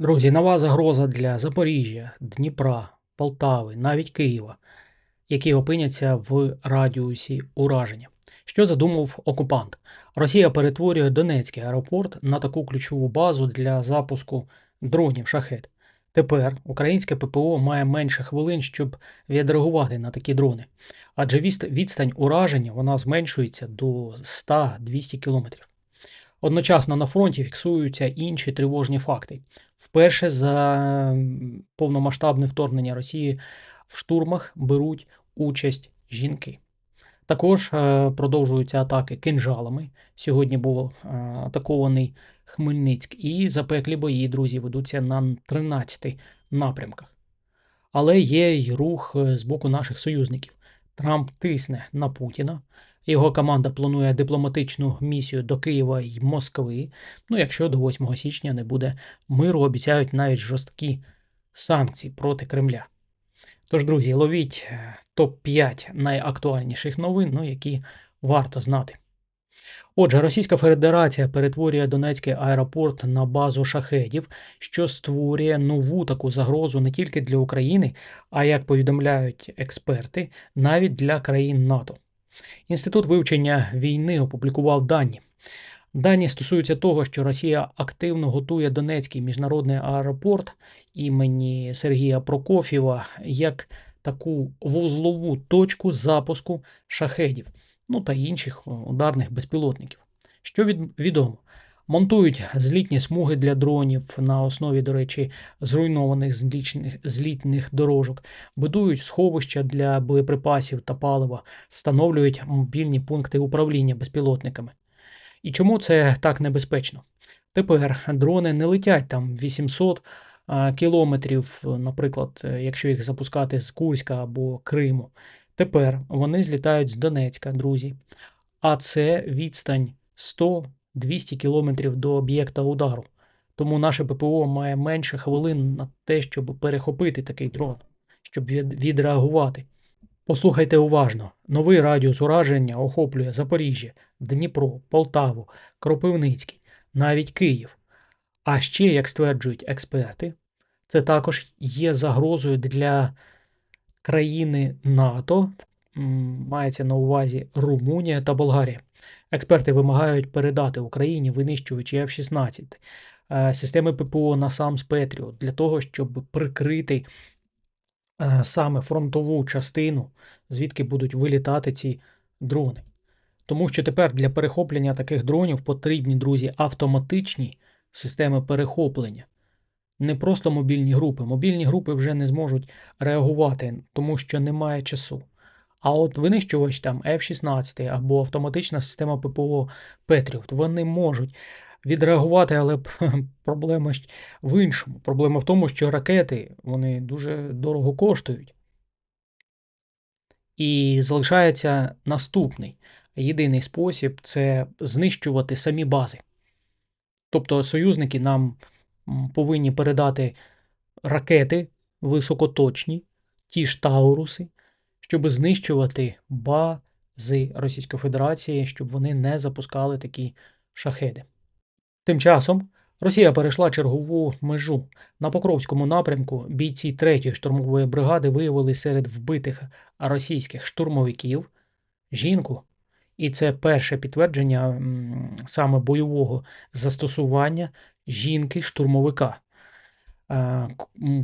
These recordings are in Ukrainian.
Друзі, нова загроза для Запоріжжя, Дніпра, Полтави, навіть Києва, які опиняться в радіусі ураження. Що задумав окупант? Росія перетворює Донецький аеропорт на таку ключову базу для запуску дронів шахет. Тепер українське ППО має менше хвилин, щоб відреагувати на такі дрони. Адже відст- відстань ураження вона зменшується до 100-200 кілометрів. Одночасно на фронті фіксуються інші тривожні факти. Вперше за повномасштабне вторгнення Росії в штурмах беруть участь жінки. Також е, продовжуються атаки кинжалами. Сьогодні був е, атакований Хмельницьк, і запеклі бої, друзі, ведуться на 13 напрямках. Але є й рух е, з боку наших союзників. Трамп тисне на Путіна. Його команда планує дипломатичну місію до Києва й Москви. Ну, якщо до 8 січня не буде миру, обіцяють навіть жорсткі санкції проти Кремля. Тож, друзі, ловіть е, топ-5 найактуальніших новин, ну, які варто знати. Отже, Російська Федерація перетворює Донецький аеропорт на базу шахедів, що створює нову таку загрозу не тільки для України, а як повідомляють експерти, навіть для країн НАТО. Інститут вивчення війни опублікував дані. Дані стосуються того, що Росія активно готує Донецький міжнародний аеропорт імені Сергія Прокофєва як таку вузлову точку запуску шахедів, ну та інших ударних безпілотників. Що від, відомо? Монтують злітні смуги для дронів на основі, до речі, зруйнованих злічних, злітних дорожок, будують сховища для боєприпасів та палива, встановлюють мобільні пункти управління безпілотниками. І чому це так небезпечно? Тепер дрони не летять там 800 кілометрів, наприклад, якщо їх запускати з Курська або Криму. Тепер вони злітають з Донецька, друзі. А це відстань 100-200 кілометрів до об'єкта удару. Тому наше ППО має менше хвилин на те, щоб перехопити такий дрон, щоб відреагувати. Послухайте уважно. Новий радіус ураження охоплює Запоріжжя, Дніпро, Полтаву, Кропивницький, навіть Київ. А ще, як стверджують експерти, це також є загрозою для країни НАТО, мається на увазі Румунія та Болгарія. Експерти вимагають передати Україні винищувачі F-16, е, системи ППО на сам Петріот для того, щоб прикрити е, саме фронтову частину, звідки будуть вилітати ці дрони. Тому що тепер для перехоплення таких дронів потрібні, друзі, автоматичні системи перехоплення. Не просто мобільні групи. Мобільні групи вже не зможуть реагувати, тому що немає часу. А от винищувач там F-16 або автоматична система ППО Patriot, вони можуть відреагувати, але проблема в іншому. Проблема в тому, що ракети вони дуже дорого коштують. І залишається наступний єдиний спосіб це знищувати самі бази. Тобто союзники нам повинні передати ракети високоточні, ті ж Тауруси, щоб знищувати бази Російської Федерації, щоб вони не запускали такі шахеди. Тим часом Росія перейшла чергову межу. На Покровському напрямку бійці 3-ї штурмової бригади виявили серед вбитих російських штурмовиків жінку. І це перше підтвердження саме бойового застосування жінки-штурмовика. Е,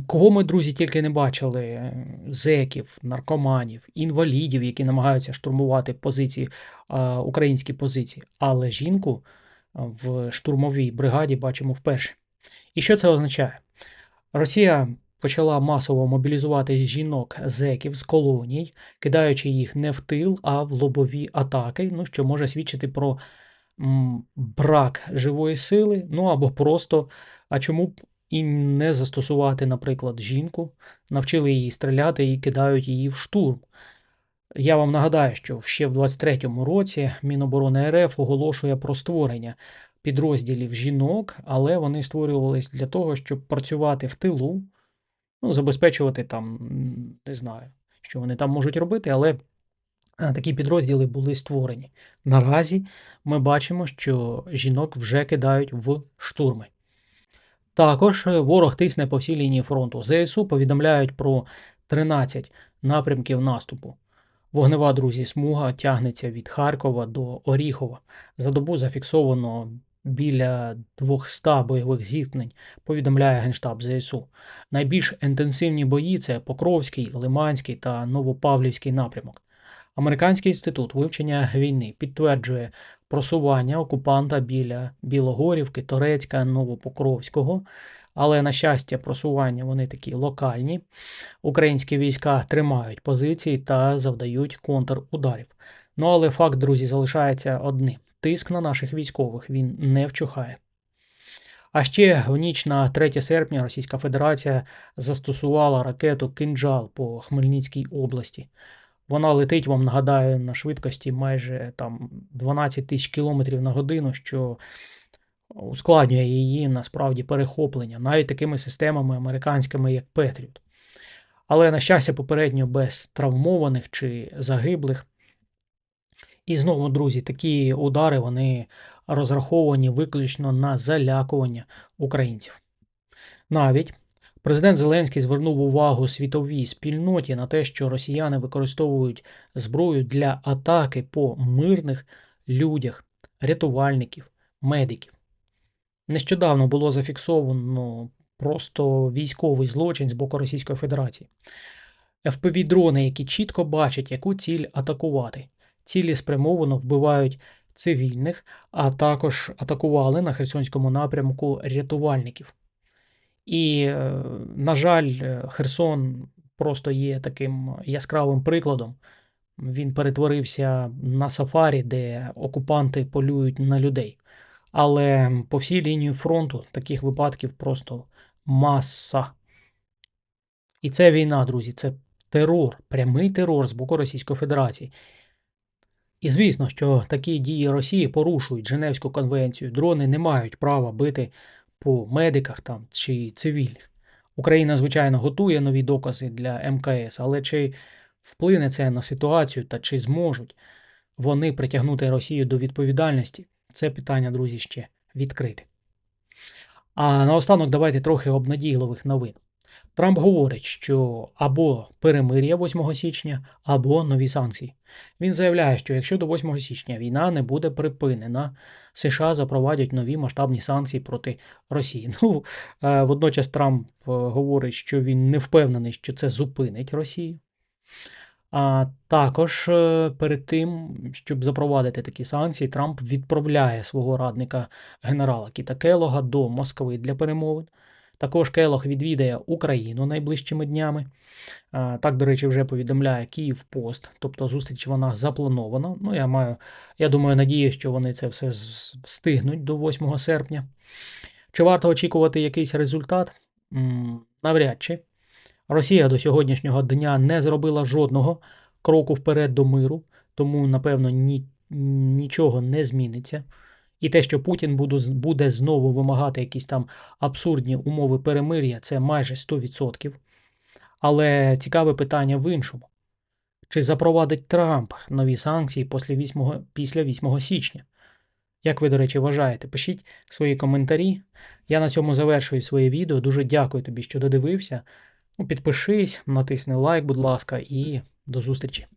Кого ми, друзі, тільки не бачили: е, зеків, наркоманів, інвалідів, які намагаються штурмувати позиції, е, українські позиції. Але жінку в штурмовій бригаді бачимо вперше. І що це означає? Росія почала масово мобілізувати жінок зеків з колоній, кидаючи їх не в тил, а в лобові атаки, ну що може свідчити про брак живої сили, ну або просто, а чому б і не застосувати, наприклад, жінку, навчили її стріляти і кидають її в штурм. Я вам нагадаю, що ще в 23-му році Міноборони РФ оголошує про створення підрозділів жінок, але вони створювались для того, щоб працювати в тилу, ну, забезпечувати там, не знаю, що вони там можуть робити, але е, такі підрозділи були створені. Наразі ми бачимо, що жінок вже кидають в штурми. Також е, ворог тисне по всій лінії фронту. ЗСУ повідомляють про 13 напрямків наступу. Вогнева, друзі, смуга тягнеться від Харкова до Оріхова. За добу зафіксовано біля 200 бойових зіткнень, повідомляє Генштаб ЗСУ. Найбільш інтенсивні бої це Покровський, Лиманський та Новопавлівський напрямок. Американський інститут вивчення війни підтверджує просування окупанта біля Білогорівки, Торецька, Новопокровського. Але, на щастя, просування вони такі локальні. Українські війська тримають позиції та завдають контрударів. Ну але факт, друзі, залишається одним: тиск на наших військових він не вчухає. А ще в ніч на 3 серпня Російська Федерація застосувала ракету Кинджал по Хмельницькій області. Вона летить, вам нагадаю, на швидкості майже там 12 тисяч кілометрів на годину, що ускладнює її насправді перехоплення, навіть такими системами американськими, як Петріот. Але, на щастя, попередньо без травмованих чи загиблих. І знову, друзі, такі удари вони розраховані виключно на залякування українців. Навіть президент Зеленський звернув увагу світовій спільноті на те, що росіяни використовують зброю для атаки по мирних людях, рятувальників, медиків. Нещодавно було зафіксовано просто військовий злочин з боку Російської Федерації. fpv дрони, які чітко бачать, яку ціль атакувати. Цілі спрямовано вбивають цивільних, а також атакували на Херсонському напрямку рятувальників. І, е, на жаль, е, Херсон просто є таким яскравим прикладом. Він перетворився на сафарі, де окупанти полюють на людей. Але по всій лінії фронту таких випадків просто маса. І це війна, друзі, це терор, прямий терор з боку Російської Федерації. І звісно, що такі дії Росії порушують Женевську конвенцію. Дрони не мають права бити по медиках там чи цивільних. Україна, звичайно, готує нові докази для МКС, але чи вплине це на ситуацію та чи зможуть вони притягнути Росію до відповідальності? Це питання, друзі, ще відкрите. А наостанок давайте трохи обнадійливих новин. Трамп говорить, що або перемир'я 8 січня, або нові санкції. Він заявляє, що якщо до 8 січня війна не буде припинена, США запровадять нові масштабні санкції проти Росії. Ну, е, водночас Трамп е, говорить, що він не впевнений, що це зупинить Росію. А також е, перед тим, щоб запровадити такі санкції, Трамп відправляє свого радника генерала Кіта Келога до Москви для перемовин. Також Келог відвідає Україну найближчими днями. Так, до речі, вже повідомляє Київ Пост, тобто зустріч вона запланована. Ну, я маю, я думаю, надію, що вони це все встигнуть до 8 серпня. Чи варто очікувати якийсь результат? Навряд чи. Росія до сьогоднішнього дня не зробила жодного кроку вперед до миру, тому, напевно, ні, нічого не зміниться. І те, що Путін буде знову вимагати якісь там абсурдні умови перемир'я, це майже 100%. Але цікаве питання в іншому: чи запровадить Трамп нові санкції після 8, після 8 січня? Як ви, до речі, вважаєте? Пишіть свої коментарі. Я на цьому завершую своє відео. Дуже дякую тобі, що додивився. Ну, Підпишись, натисни лайк, будь ласка, і до зустрічі.